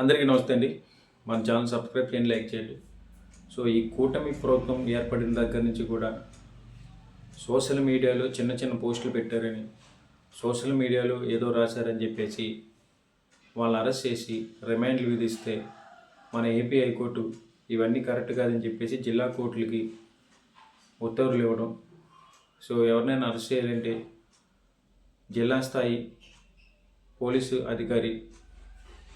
అందరికీ నమస్తే అండి. మన ఛానల్ సబ్స్క్రైబ్ చేయండి లైక్ చేయండి. సో ఈ కూటమి ప్రభుత్వం ఏర్పడిన దగ్గర నుంచి కూడా సోషల్ మీడియాలో చిన్న చిన్న పోస్టులు పెట్టారని సోషల్ మీడియాలో ఏదో రాశారని చెప్పేసి వాళ్ళని అరెస్ట్ చేసి రిమాండ్లు విధిస్తే మన ఏపీ హైకోర్టు ఇవన్నీ కరెక్ట్ కాదని చెప్పేసి జిల్లా కోర్టులకి ఉత్తర్వులు ఇవ్వడం. సో ఎవరినైనా అరెస్ట్ చేయాలంటే జిల్లా స్థాయి పోలీసు అధికారి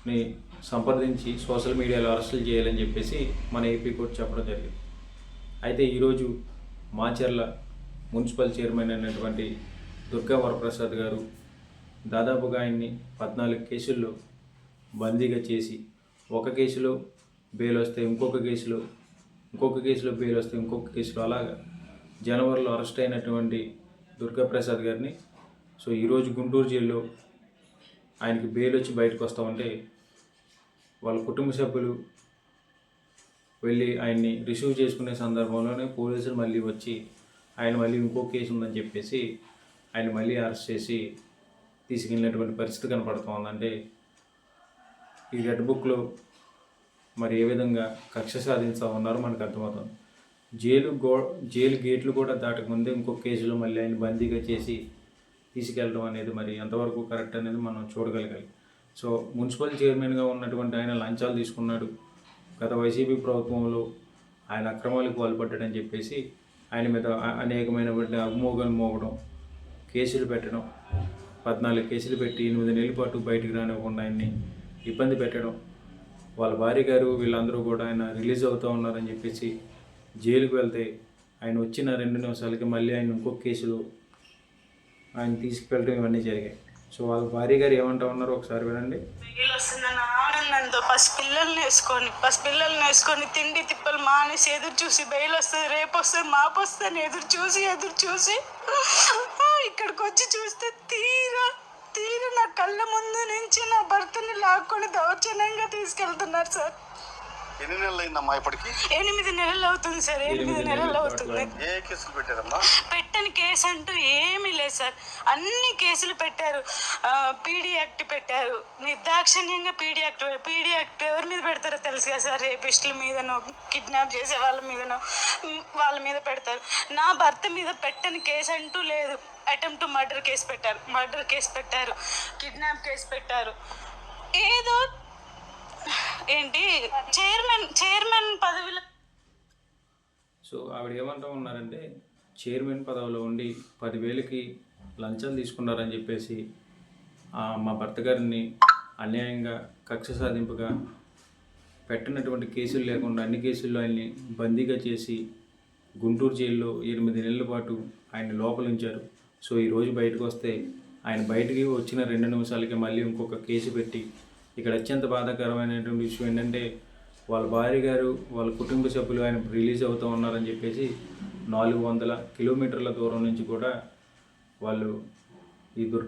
ని సంప్రదించి సోషల్ మీడియాలో అరెస్టులు చేయాలని చెప్పేసి మన ఏపీ కోర్టు చెప్పడం జరిగింది. అయితే ఈరోజు మాచర్ల మున్సిపల్ చైర్మన్ అయినటువంటి దుర్గా వరప్రసాద్ గారు దాదాపుగా ఆయన్ని పద్నాలుగు కేసుల్లో బందీగా చేసి ఒక కేసులో బెయిల్ వస్తే ఇంకొక కేసులో ఇంకొక కేసులో బెయిల్ వస్తే ఇంకొక కేసులో అలాగా జనవరిలో అరెస్ట్ అయినటువంటి దుర్గా ప్రసాద్ గారిని సో ఈరోజు గుంటూరు జైల్లో ఆయనకి బెయిల్ వచ్చి బయటకు వస్తామంటే వాళ్ళ కుటుంబ సభ్యులు వెళ్ళి ఆయన్ని రిసీవ్ చేసుకునే సందర్భంలోనే పోలీసులు మళ్ళీ వచ్చి ఆయన మళ్ళీ ఇంకో కేసు ఉందని చెప్పేసి ఆయన మళ్ళీ అరెస్ట్ చేసి తీసుకెళ్ళినటువంటి పరిస్థితి కనపడుతూ ఉందంటే ఈ రెడ్ బుక్లో మరి ఏ విధంగా కక్ష సాధించా ఉన్నారో మనకు అర్థమవుతుంది. జైలు గో జైలు గేట్లు కూడా దాటకముందే ఇంకో కేసులో మళ్ళీ ఆయన బందీగా చేసి తీసుకెళ్ళడం అనేది మరి ఎంతవరకు కరెక్ట్ అనేది మనం చూడగలగాలి. సో మున్సిపల్ చైర్మన్గా ఉన్నటువంటి ఆయన లంచాలు తీసుకున్నాడు. గత వైసీపీ ప్రభుత్వంలో ఆయన అక్రమాలకు పాల్పడ్డాడని చెప్పేసి ఆయన మీద అనేకమైనటువంటి అభిమోగాలు మోగడం కేసులు పెట్టడం పద్నాలుగు కేసులు పెట్టి ఎనిమిది నెలల పాటు బయటికి రానివ్వకుండా ఆయన్ని ఇబ్బంది పెట్టడం వాళ్ళ భార్య గారు వీళ్ళందరూ కూడా ఆయన రిలీజ్ అవుతూ ఉన్నారని చెప్పేసి జైలుకు వెళ్తే ఆయన వచ్చిన రెండు నిమిషాలకి మళ్ళీ ఆయన ఇంకొక కేసులో ఆయన తీసుకువెళ్ళడం ఇవన్నీ జరిగాయి. సో వాళ్ళ భార్య గారు ఏమంటా ఉన్నారు ఒకసారి వినండి. బెయిల్ వస్తుందన్న ఆనందంతో పసి పిల్లల్ని వేసుకొని పసి పిల్లల్ని వేసుకొని తిండి తిప్పలు మానేసి ఎదురు చూసి బయలు వస్తుంది రేపు వస్తుంది మాపు వస్తుంది ఎదురు చూసి ఎదురు చూసి. ఇక్కడికి వచ్చి చూస్తే తీరా తీరా నా కళ్ళ ముందు నుంచి నా భర్తని లాక్కొని దౌర్జన్యంగా తీసుకెళ్తున్నారు సార్. ఎన్ని నెలలు అయిందమ్మా ఇప్పటికి? ఎనిమిది నెలలు అవుతుంది సార్ ఎనిమిది నెలలు అవుతుంది. ఏ కేసులు పెట్టారమ్మా? పెట్టని కేసు అంటూ ఏమీ లేదు సార్. అన్ని కేసులు పెట్టారు. పీడీ యాక్ట్ పెట్టారు. నిర్దాక్షిణ్యంగా పీడీ యాక్ట్ పీడీ యాక్ట్ ఎవరి మీద పెడతారో తెలుసు కదా సార్. రేపిస్టుల మీదనో కిడ్నాప్ చేసే వాళ్ళ మీదనో వాళ్ళ మీద పెడతారు. నా భర్త మీద పెట్టని కేసు అంటూ లేదు. అటెంప్ట్ టు మర్డర్ కేసు పెట్టారు. మర్డర్ కేసు పెట్టారు. కిడ్నాప్ కేసు పెట్టారు. ఏదో ఏంటి? చైర్మన్ చైర్మన్ పదవిలో సో ఆవిడ ఏమంటా ఉన్నారంటే చైర్మన్ పదవిలో ఉండి పదివేలకి లంచం తీసుకున్నారని చెప్పేసి మా భర్త గారిని అన్యాయంగా కక్ష సాధింపుగా పెట్టినటువంటి కేసులు లేకుండా అన్ని కేసుల్లో ఆయన్ని బందీగా చేసి గుంటూరు జైల్లో ఎనిమిది నెలల పాటు ఆయన లోపల ఉంచారు సో ఈరోజు బయటకు వస్తే ఆయన బయటికి వచ్చిన రెండు నిమిషాలకి మళ్ళీ ఇంకొక కేసు పెట్టి ఇక్కడ అత్యంత బాధాకరమైనటువంటి విషయం ఏంటంటే వాళ్ళ భార్య గారు వాళ్ళ కుటుంబ సభ్యులు ఆయన రిలీజ్ అవుతూ ఉన్నారని చెప్పేసి నాలుగు వందల కిలోమీటర్ల దూరం నుంచి కూడా వాళ్ళు ఈ దుర్గా